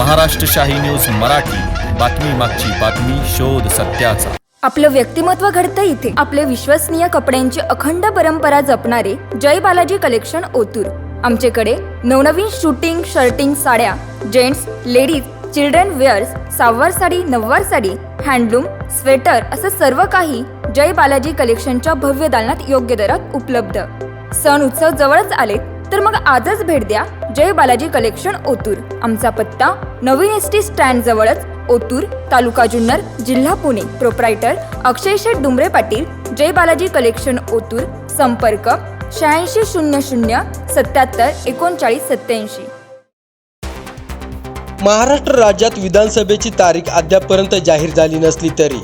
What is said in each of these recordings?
Maharashtrashahi news Marathi. बातमी मागची बातमी शोध सत्याचा. आपलं व्यक्तिमत्व घडतं इथे. आपले विश्वसनीय कपड्यांची अखंड परंपरा जपणारे जय बालाजी कलेक्शन ओतूर. आमच्याकडे नवनवीन शूटिंग शर्टिंग साड्या gents ladies children wears सहावार sari नववार sari handloom sweater असं सर्व काही जय बालाजी कलेक्शनच्या भव्य दालनात योग्य दरात उपलब्ध. सण उत्सव जवळच आले तर मग आजच भेट द्या. जय बालाजी कलेक्शन ओतूर. आमचा पत्ता नवीन एस टी स्टँड जवळच ओतूर तालुका जुन्नर जिल्हा पुणे. प्रोप्रायटर अक्षय शेठ डुंबरे पाटील. जय बालाजी कलेक्शन ओतूर. संपर्क शहाऐंशी शून्य शून्य सत्याहत्तर एकोणचाळीस सत्याऐंशी महाराष्ट्र राज्यात विधानसभेची तारीख अद्यापपर्यंत जाहीर झाली नसली तरी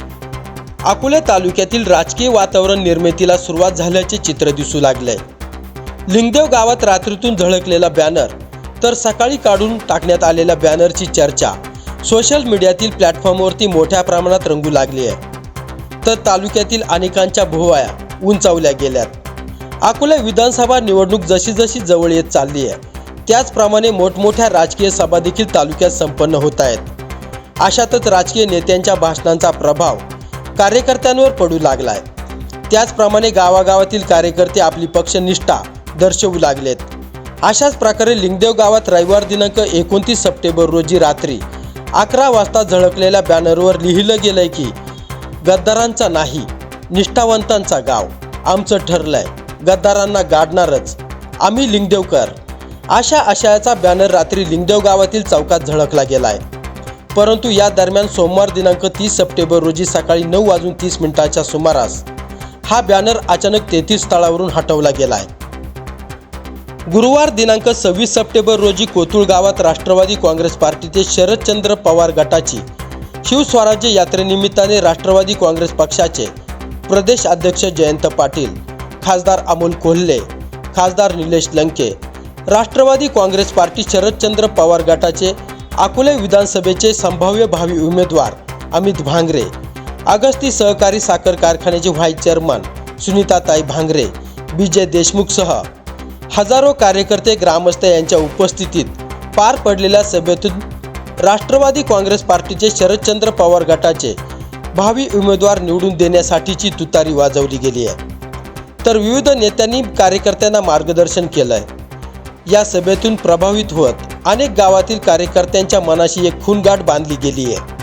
अकोले तालुक्यातील राजकीय वातावरण निर्मितीला सुरुवात झाल्याचे चित्र दिसू लागले लिंगदेव गावात रात्रीतून झळकलेला बॅनर तर सकाळी काढून टाकण्यात आलेल्या बॅनरची चर्चा. सोशल मीडियातील प्लॅटफॉर्मवरती मोठ्या प्रमाणात रंगू लागली आहे. तर तालुक्यातील अनेकांच्या भोवाया उंचावल्या गेल्यात. अकोला विधानसभा निवडणूक जशी जशी जवळ येत चालली आहे. त्याचप्रमाणे मोठमोठ्या राजकीय सभा देखील तालुक्यात संपन्न होत आहेत. अशातच राजकीय नेत्यांच्या भाषणांचा प्रभाव कार्यकर्त्यांवर पडू लागलाय. त्याचप्रमाणे गावागावातील कार्यकर्ते आपली पक्षनिष्ठा दर्शवू लागलेत. अशाच प्रकारे लिंगदेव गावात रविवार दिनांक एकोणतीस सप्टेंबर रोजी रात्री अकरा वाजता झळकलेल्या बॅनरवर लिहिलं गेलंय की गद्दारांचा नाही निष्ठावंतांचा गाव. आमचं ठरलंय गद्दारांना गाडणारच. आम्ही लिंगदेवकर. अशा आशयाचा बॅनर रात्री लिंगदेव गावातील चौकात झळकला गेलाय. परंतु या दरम्यान सोमवार दिनांक तीस सप्टेंबर रोजी सकाळी नऊ वाजून तीस मिनिटाच्या सुमारास हा बॅनर अचानक तेहतीस स्थळावरून हटवला गेलाय. गुरुवार दिनांक सव्वीस सप्टेंबर रोजी कोतुळ गावात राष्ट्रवादी काँग्रेस पार्टीचे शरदचंद्र पवार गटाची शिवस्वराज्य यात्रेनिमित्ताने राष्ट्रवादी काँग्रेस पक्षाचे प्रदेश अध्यक्ष जयंत पाटील खासदार अमोल कोल्हे खासदार निलेश लंके राष्ट्रवादी काँग्रेस पार्टी शरदचंद्र पवार गटाचे अकोले विधानसभेचे संभाव्य भावी उमेदवार अमित भांगरे अगस्ती सहकारी साखर कारखान्याचे व्हाईस चेअरमन सुनीताताई भांगरे विजय देशमुखसह हजारो कार्यकर्ते ग्रामस्थ यांच्या उपस्थितीत पार पडलेल्या सभेतून राष्ट्रवादी काँग्रेस पार्टीचे शरदचंद्र पवार गटाचे भावी उमेदवार निवडून देण्यासाठीची तुतारी वाजवली गेली आहे. तर विविध नेत्यांनी कार्यकर्त्यांना मार्गदर्शन केलं आहे या सभेतून प्रभावित होत अनेक गावातील कार्यकर्त्यांच्या मनाशी एक खूनगाठ बांधली गेली आहे.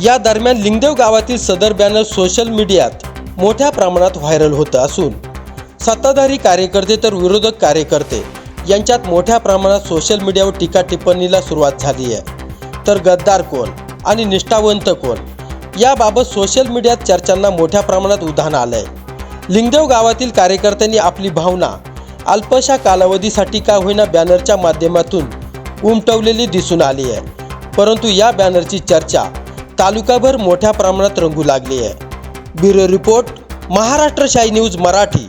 या दरम्यान लिंगदेव गावातील सदर बॅनर सोशल मीडियात मोठ्या प्रमाणात व्हायरल होतं असून सत्ताधारी कार्यकर्ते तर विरोधक कार्यकर्ते. यांच्यात मोठ्या प्रमाणात सोशल मीडियावर टीका टिप्पणीला सुरुवात झाली आहे. तर गद्दार कोण आणि निष्ठावंत कोण? याबाबत सोशल मीडियात चर्चांना मोठ्या प्रमाणात उधाण आलंय. लिंगदेव गावातील कार्यकर्त्यांनी आपली भावना अल्पशा कालावधीसाठी का होईना बॅनरच्या माध्यमातून उमटवलेली दिसून आली आहे. परंतु या बॅनरची चर्चा तालुकाभर मोठ्या प्रमाणात रंगू लागली आहे. Bureau report Maharashtra Shahi news Marathi.